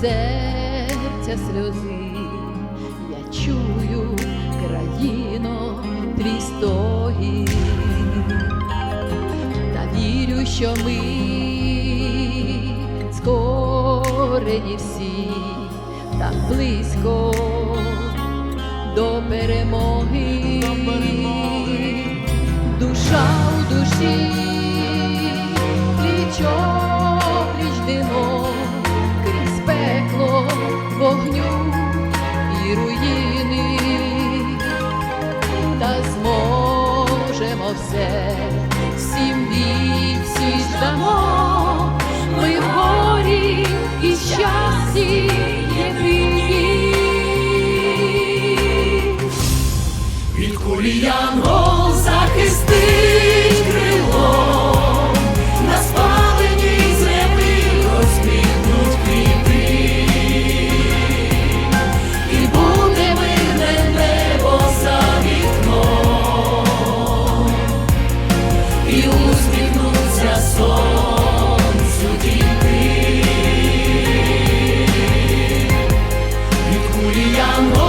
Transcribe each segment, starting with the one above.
серця сльози, я чую країно твій стогін, та вірю, що ми скорені всі, так близько до перемоги, душа руїни, та зможемо все, всі I'm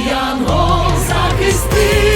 Янгол захисти.